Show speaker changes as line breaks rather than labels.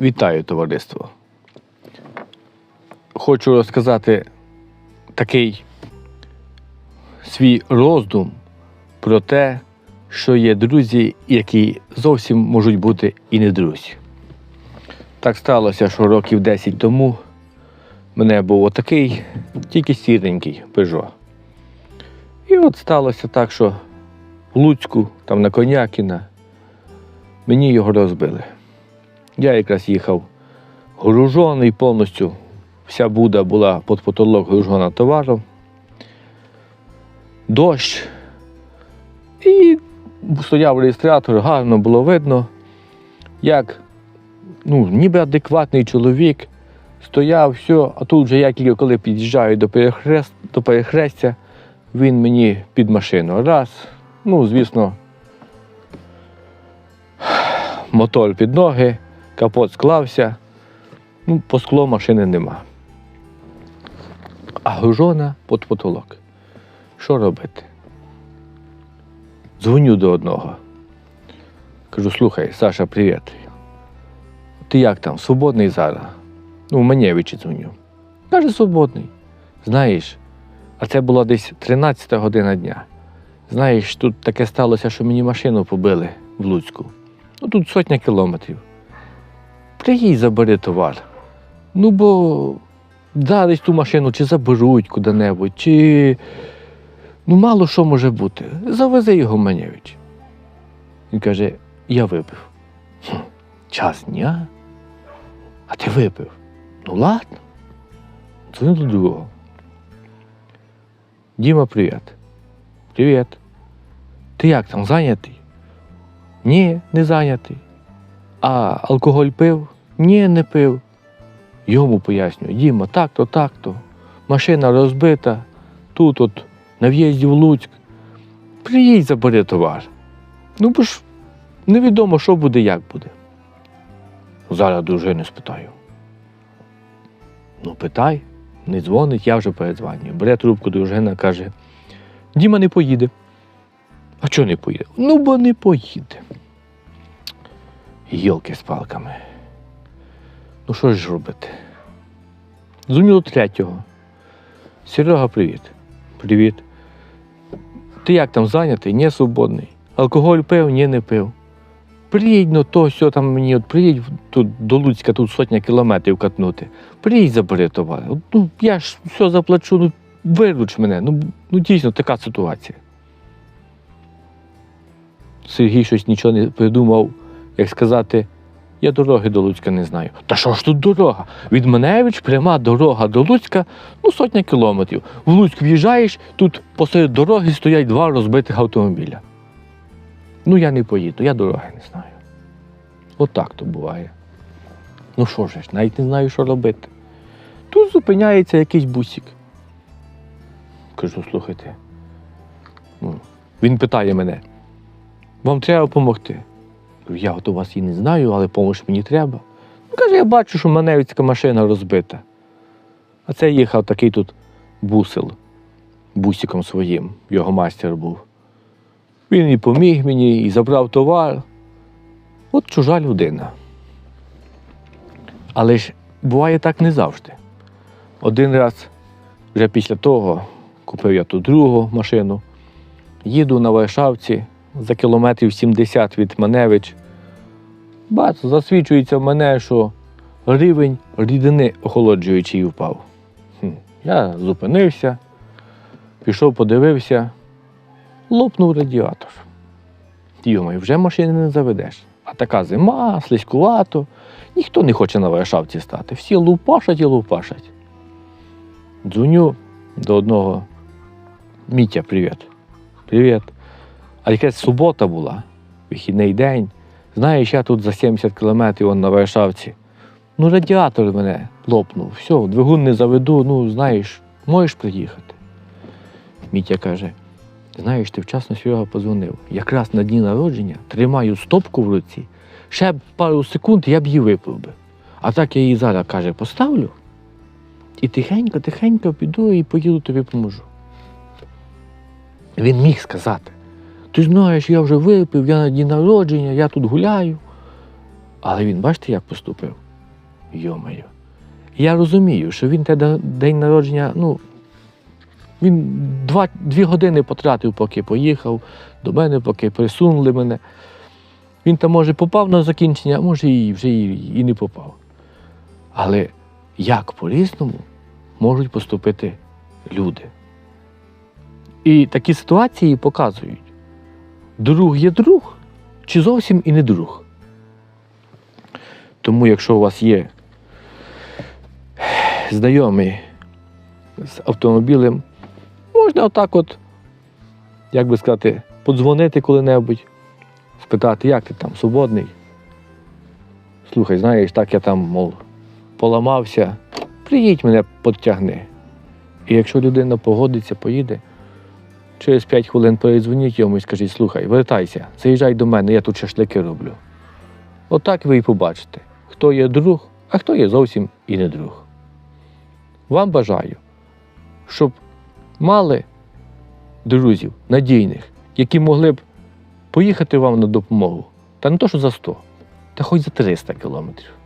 Вітаю, товариство. Хочу розказати такий свій роздум про те, що є друзі, які зовсім можуть бути і не друзі. Так сталося, що років 10 тому мене був отакий, тільки сіренький Peugeot. І от сталося так, що в Луцьку, там на Конякіна, мені його розбили. Я якраз їхав гружений повністю. Вся буда була під потолок гружена товаром. Дощ. І стояв реєстратор, гарно було видно, як ну, ніби адекватний чоловік стояв, все, а тут вже я тільки коли під'їжджаю до, перехрест, до перехрестя, він мені під машину. Раз. Ну, звісно, мотор під ноги, капот склався, ну, по скло машини нема. А гружона під потолок. Що робити? Дзвоню до одного. Кажу, слухай, Саша, привіт. Ти як там, свободний зараз? Ну, в Манєвичі дзвоню. Каже, свободний. Знаєш, а це була десь 13 година дня. Знаєш, тут таке сталося, що мені машину побили в Луцьку. Ну тут сотня кілометрів. Приїдь, забери товар. Ну, бо да, ту машину чи заберуть куди-небудь, чи ну мало що може бути. Завези його в Манєвич. Він каже: я випив. Хм, час дня? А ти випив? Ну ладно. Дзвоню до другого. Діма, привіт. Привіт. Ти як там зайнятий? Ні, не зайнятий. А алкоголь пив? Ні, не пив. Йому пояснюю, Діма, так-то, так-то. Машина розбита, тут от, на в'їзді в Луцьк. Приїдь, забери товар. Ну, бо ж невідомо, що буде, як буде. Зараз дружини спитаю. Ну, питай, не дзвонить, я вже передзвоню. Бере трубку дружина, каже: Діма не поїде. А чого не поїде? Ну, бо не поїде. Йолки з палками. Ну, що ж робити? До третього. Серега, привіт. Привіт. Ти як там зайнятий? Ні, свободний. Алкоголь пив, ні, не пив. Приїдь, ну то все там мені, от приїдь тут до Луцька, тут сотня кілометрів катнути. Приїдь, забери товар. Ну, я ж все заплачу, ну вируч мене. Ну, ну дійсно така ситуація. Сергій щось нічого не придумав, як сказати, я дороги до Луцька не знаю. Та що ж тут дорога? Від Маневич пряма дорога до Луцька, ну сотня кілометрів. В Луцьк в'їжджаєш, тут посеред дороги стоять два розбитих автомобіля. Ну я не поїду, я дороги не знаю. Отак то буває. Ну що ж, навіть не знаю, що робити. Тут зупиняється якийсь бусик. Кажу, слухайте. Ну, він питає мене, вам треба допомогти? Я от у вас і не знаю, але допомога мені треба. Ну, каже, я бачу, що маневицька машина розбита. А це їхав такий тут бусел, бусиком своїм, його майстер був. Він і поміг мені, і забрав товар. От чужа людина. Але ж буває так не завжди. Один раз, вже після того, купив я ту другу машину, їду на Варшавці за кілометрів 70 від Маневич. Бац, засвідчується в мене, що рівень рідини охолоджуючий впав. Хм. Я зупинився, пішов, подивився, лопнув радіатор. Думаю, вже машини не заведеш. А така зима, слизькувато. Ніхто не хоче на Варшавці стати. Всі лупашать і лупашать. Дзвоню до одного. Мітя, привіт. Привіт. А якась субота була, вихідний день. Знаєш, я тут за 70 кілометрів на Варшавці. Ну, радіатор мене лопнув. Все, двигун не заведу, ну, знаєш, можеш приїхати. Мітя каже: знаєш, ти вчасно Серега позвонив. Якраз на дні народження тримаю стопку в руці, ще пару секунд я б її випив би. А так я її зараз каже, поставлю і тихенько, тихенько піду і поїду тобі поможу. Він міг сказати. Ти знаєш, я вже випив, я на дні народження, я тут гуляю. Але він, бачите, як поступив? Йомаю. Я розумію, що він те день народження, ну, він два, дві години потратив, поки поїхав до мене, поки присунули мене. Він там, може, попав на закінчення, а може, і вже і, і не попав. Але як по-різному можуть поступити люди? І такі ситуації показують, друг є друг чи зовсім і не друг. Тому, якщо у вас є знайомий з автомобілем, можна отак от, як би сказати, подзвонити коли-небудь, спитати, як ти там, свободний. Слухай, знаєш, так я там, мов, поламався, приїдь мене підтягни. І якщо людина погодиться, поїде, через 5 хвилин передзвоніть йому і скажіть, слухай, вертайся, заїжджай до мене, я тут шашлики роблю. Отак ви і побачите, хто є друг, а хто є зовсім і не друг. Вам бажаю, щоб мали друзів надійних, які могли б поїхати вам на допомогу. Та не то, що за 100, та хоч за 300 кілометрів.